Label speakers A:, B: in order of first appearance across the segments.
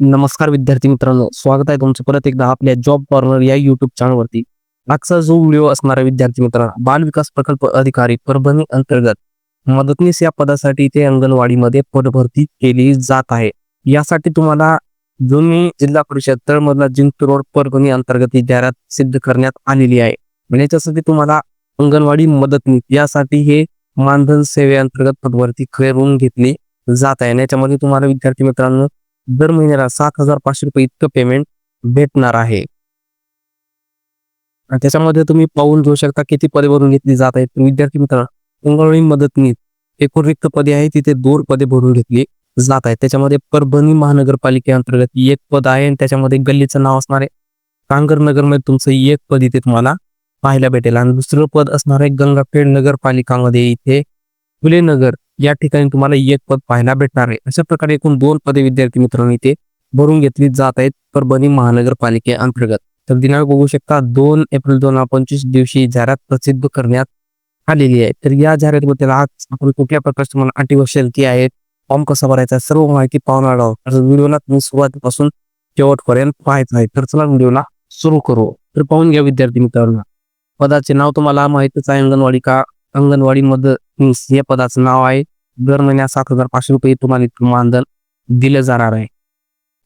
A: नमस्कार विद्यार्थी मित्रांनो स्वागत आहे तुमचं परत एकदा आपल्या जॉब कॉर्नर या युट्यूब चॅनलवरती आजचा जो व्हिडिओ असणार आहे विद्यार्थी मित्रांनो बाल विकास प्रकल्प अधिकारी परभणी अंतर्गत. मदतनीस या पदासाठी ते अंगणवाडीमध्ये पदभरती केली जात आहे. यासाठी तुम्हाला जुनी जिल्हा परिषद तळमधला जिंतूर रोड परभणी अंतर्गत ही जाहिरात सिद्ध करण्यात आलेली आहे. म्हणजे याच्यासाठी तुम्हाला अंगणवाडी मदतनीस यासाठी हे मानधन सेवेअंतर्गत पदभरती करून घेतली जात आहे. आणि याच्यामध्ये तुम्हाला विद्यार्थी मित्रांनो दर महिन्याला सात हजार पाचशे रुपये इतकं पेमेंट भेटणार आहे. आणि त्याच्यामध्ये तुम्ही पाहून घेऊ शकता किती पदे भरून घेतली जात आहेत. विद्यार्थी मित्रांनो अंगणवाडी मदतनीस एकूण रिक्त पदे आहे तिथे दोन पदे भरून घेतली जात आहेत. त्याच्यामध्ये परभणी महानगरपालिकेअंतर्गत एक पद आहे आणि त्याच्यामध्ये गल्लीचं नाव असणार आहे. कांगर नगरमध्ये तुमचं एक पद इथे तुम्हाला पाहायला भेटेल. आणि दुसरं पद असणार आहे गंगाखेड नगरपालिकामध्ये इथे फुले नगर या ठिकाणी तुम्हाला एक पद पाहायला भेटणार आहे. अशा प्रकारे एकूण दोन पदे विद्यार्थी मित्रांनो इथे भरून घेतली जात आहेत. परभणी महानगरपालिके अंतर्गत. तर दिनांक बघू शकता दोन एप्रिल दोन हजार पंचवीस दिवशी जाहिरात प्रसिद्ध करण्यात आलेली आहे. तर या जाहिरातीमध्ये आज आपण कुठल्या प्रकारची तुम्हाला अटी व शर्ती आहेत फॉर्म कसा भरायचा सर्व माहिती पाहणार आहोत. तर व्हिडिओला तुम्ही सुरुवातीपासून शेवटपर्यंत पाहायचं आहे. तर चला व्हिडिओला सुरू करू. तर पाहून घ्या विद्यार्थी मित्रांनो. पदाचे नाव तुम्हाला माहितच आहे अंगणवाडी का अंगणवाडी मदतनीस या पदाचं नाव आहे. दर महिन्यात सात हजार पाचशे रुपये तुम्हाला इथून मानधन दिलं जाणार आहे.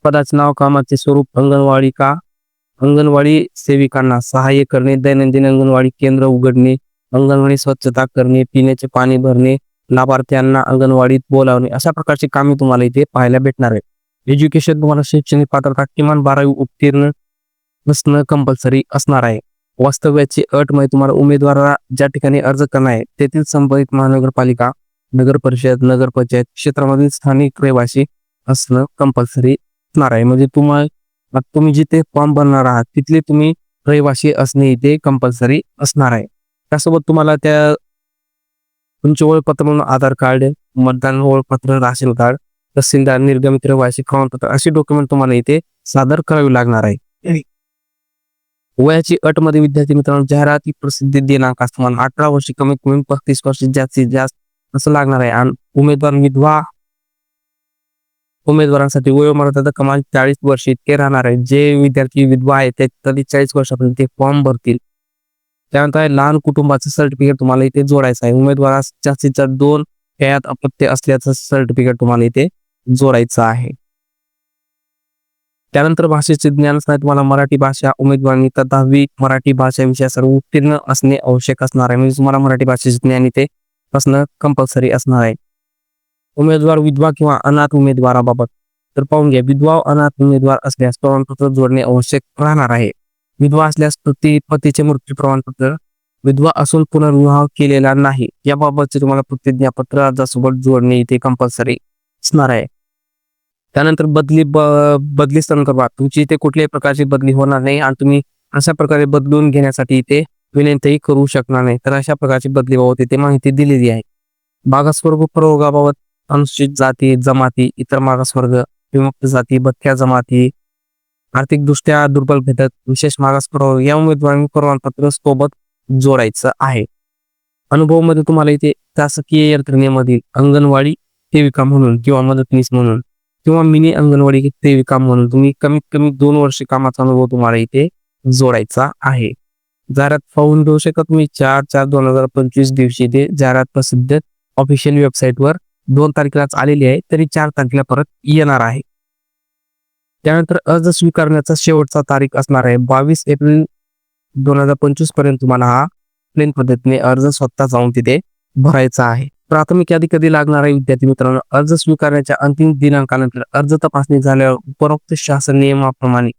A: पदाचे नाव कामाचे स्वरूप अंगणवाडी का? अंगणवाडी सेविकांना सहाय्य करणे दैनंदिन अंगणवाडी केंद्र उघडणे अंगणवाडी स्वच्छता करणे पिण्याचे पाणी भरणे लाभार्थ्यांना अंगणवाडीत बोलावणे अशा प्रकारची कामे तुम्हाला इथे पाहायला भेटणार आहे एज्युकेशन तुम्हाला शैक्षणिक पात्रता किमान बारावी उत्तीर्ण असणं कंपल्सरी असणार आहे. वास्तव्याची अट म्हणजे तुम्हाला उमेदवाराला ज्या ठिकाणी अर्ज करणार आहे तेथील संबंधित महानगरपालिका नगर परिषद नगर पंचायत क्षेत्रामधील स्थानिक रहिवासी असणं कंपल्सरी असणार आहे. म्हणजे तुम्हाला तुम्ही जिथे फॉर्म भरणार आहात तिथले तुम्ही रहिवासी असणे इथे कंपल्सरी असणार आहे. त्यासोबत तुम्हाला त्या तुमचे ओळखपत्र म्हणून आधार कार्ड मतदान ओळखपत्र राशन कार्ड तहसीलदार निर्गमित रहिवासी प्रमाणपत्र असे डॉक्युमेंट तुम्हाला इथे सादर करावी लागणार आहे. वयाची अटमध्ये विद्यार्थी मित्रांनो जाहिराती प्रसिद्धी दिनांक तुम्हाला अठरा वर्षी कमीत कमी पस्तीस वर्ष जास्तीत जास्त असं लागणार आहे. आणि उमेदवार विधवा उमेदवारांसाठी वयोमर्यादा कमाल चाळीस वर्ष इतके राहणार आहे. जे विद्यार्थी विधवा आहेत ते तरी चाळीस वर्षापर्यंत ते फॉर्म भरतील. त्यानंतर आहे लहान कुटुंबाचं सर्टिफिकेट तुम्हाला इथे जोडायचं आहे. उमेदवारास जास्तीत जास्त दोन खेळात अपत्य असल्याचं सर्टिफिकेट तुम्हाला इथे जोडायचं आहे. त्यानंतर भाषेचे ज्ञान असणार तुम्हाला मराठी भाषा उमेदवारांनी तर दहावी मराठी भाषा विषयासर्व उत्तीर्ण असणे आवश्यक असणार आहे. म्हणजे तुम्हाला मराठी भाषेचे ज्ञान इथे असणं कंपल्सरी असणार आहे. उमेदवार विधवा किंवा अनाथ उमेदवाराबाबत तर पाहून घ्या विधवा अनाथ उमेदवार असल्यास प्रमाणपत्र जोडणे आवश्यक राहणार आहे. विधवा असल्यास पती पतीचे मृत्यू प्रमाणपत्र विधवा असून पुनर्विवाह केलेला नाही याबाबतचे तुम्हाला प्रतिज्ञापत्र अर्जासोबत जोडणे इथे कंपल्सरी असणार आहे. त्यानंतर बदली ब बदली संदर्भात तुमची इथे कुठल्याही प्रकारची बदली होणार नाही आणि तुम्ही अशा प्रकारे बदलून घेण्यासाठी इथे विनंतीही करू शकणार नाही. तर अशा प्रकारची बदलीबाबत इथे माहिती दिलेली आहे. मागासवर्ग प्रयोगाबाबत अनुसूचित जाती जमाती इतर मागासवर्ग विमुक्त जाती भटक्या जमाती आर्थिकदृष्ट्या दुर्बल भेटत विशेष मागास प्रवर्ग या उमेदवारांनी प्रमाणपत्र सोबत जोडायचं आहे. अनुभवमध्ये तुम्हाला इथे शासकीय यंत्रणेमधील अंगणवाडी सेविका म्हणून किंवा मदतनीस म्हणून किंवा मिनी अंगणवाडी सेविका म्हणून तुम्ही कमीत कमी दोन वर्ष कामाचा अनुभव तुम्हाला इथे जोडायचा आहे. जाहिरात पाहून घेऊ शकत तुम्ही चार चार दोन हजार पंचवीस दिवशी ते जाहिरात प्रसिद्ध ऑफिशियल वेबसाईटवर दोन तारखेलाच आलेली आहे. तरी चार तारखेला परत येणार आहे. त्यानंतर अर्ज स्वीकारण्याचा शेवटचा तारीख असणार आहे. बावीस एप्रिल दोन हजार पंचवीसपर्यंत तुम्हाला हा प्लेन पद्धतीने अर्ज स्वतः जाऊन तिथे भरायचा आहे. प्राथमिक यादी कधी लागणार आहे? विद्यार्थी मित्रांनो अर्ज स्वीकारण्याच्या अंतिम दिनांकानंतर अर्ज तपासणी झाल्यावर उपरोक्त शासन नियमाप्रमाणे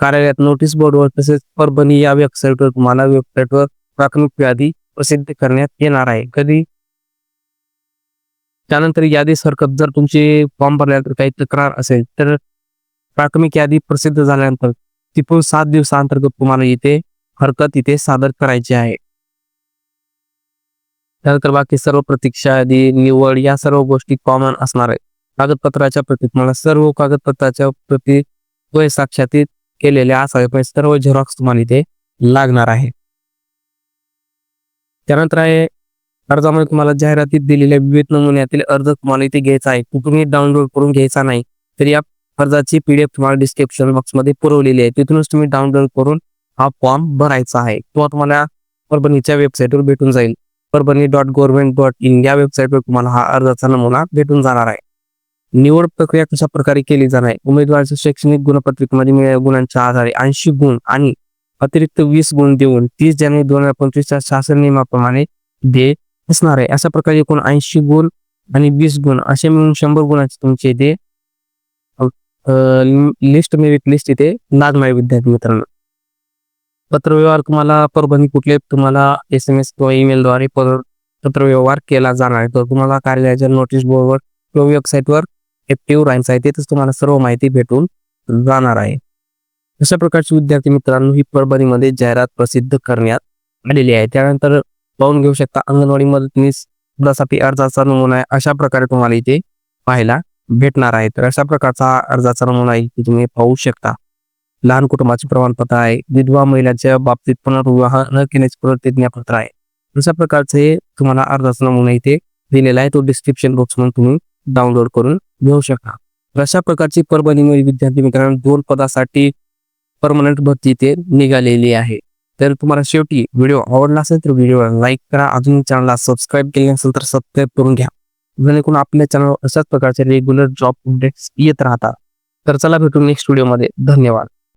A: कार्यालयात नोटीस बोर्डवर तसेच परभणी या वेबसाईटवर तुम्हाला वेबसाईटवर प्राथमिक यादी प्रसिद्ध करण्यात येणार आहे. कधी? त्यानंतर यादी सरकत जर तुमची फॉर्म भरल्यानंतर काही तक्रार असेल तर प्राथमिक यादी प्रसिद्ध झाल्यानंतर तिथून सात दिवसांतर्गत तुम्हाला इथे हरकत इथे सादर करायची आहे. त्यानंतर बाकी सर्व प्रतीक्षा यादी निवड या सर्व गोष्टी कॉमन असणार आहे कागदपत्राच्या प्रती तुम्हाला सर्व कागदपत्राच्या प्रती वय साक्षातीत केलेले असावे. पण सर्व झेरॉक्स तुम्हाला इथे लागणार आहे. त्यानंतर आहे अर्जामध्ये तुम्हाला जाहिरातीत दिलेल्या विविध नमुन्यातील अर्ज तुम्हाला इथे घ्यायचा आहे. कुठूनही डाउनलोड करून घ्यायचा नाही. तर या अर्जाची पीडीएफ तुम्हाला डिस्क्रिप्शन बॉक्समध्ये पुरवलेली आहे. तिथूनच तुम्ही डाउनलोड करून हा फॉर्म भरायचा आहे. किंवा तुम्हाला परभणीच्या वेबसाईटवर भेटून जाईल. Parbhani dot government dot in या वेबसाईटवर तुम्हाला हा अर्जाचा नमुना भेटून जाणार आहे. निवड प्रक्रिया कशा प्रकारे केली जाणार? आहे उमेदवाराच्या शैक्षणिक गुणपत्रिकेमध्ये मिळाल्या गुणांच्या आधारे ऐंशी गुण आणि अतिरिक्त वीस गुण देऊन तीस जानेवारी दोन हजार पंचवीसच्या शासन नियमाप्रमाणे दे असणार आहे. अशा प्रकारे एकूण ऐंशी गुण आणि वीस गुण असे मिळून शंभर गुणांचे तुमचे इथे लिस्ट मेरिट लिस्ट इथे नागमाळे विद्यार्थी मित्रांनो. पत्रव्यवहार तुम्हाला परभणी कुठले तुम्हाला एस एम एस किंवा ईमेल द्वारे पत्रव्यवहार केला जाणार आहे. तर तुम्हाला कार्यालयाच्या नोटीस बोर्डवर किंवा वेबसाईटवर ऍक्टिव्ह राहायचं आहे. तिथेच तुम्हाला सर्व माहिती भेटून जाणार आहे. अशा प्रकारची विद्यार्थी मित्रांनो ही परभणीमध्ये जाहिरात प्रसिद्ध करण्यात आलेली आहे. त्यानंतर पाहून घेऊ शकता अंगणवाडी मदतनीस पदासाठी अर्जाचा नमुना आहे. अशा प्रकारे तुम्हाला इथे पाहायला भेटणार आहे. तर अशा प्रकारचा अर्जाचा नमुना इथे तुम्ही पाहू शकता. लहान कुटुंबाचे प्रमाणपत्र आहे. विधवा महिलाच्या बाबतीत पुनर्विवाह न केल्याचे प्रतिज्ञापत्र आहे. अशा प्रकारचे तुम्हाला अर्जाचा नमुना इथे दिलेला आहे. तो डिस्क्रिप्शन बॉक्स म्हणून तुम्ही डाउनलोड करून घेऊ शकता अशा प्रकारची परभणीमध्ये विद्यार्थी मित्रांनो दोन पदासाठी परमनंट भरती इथे निघालेली आहे. तर तुम्हाला शेवटी व्हिडिओ आवडला असेल तर व्हिडिओ लाईक करा. अजून चॅनलला सबस्क्राईब केले असेल तर सबस्क्राईब करून घ्या. जेणेकरून आपल्या चॅनल अशाच प्रकारचे रेग्युलर जॉब अपडेट्स येत राहतात. तर चला भेटू नेक्स्ट व्हिडिओमध्ये धन्यवाद.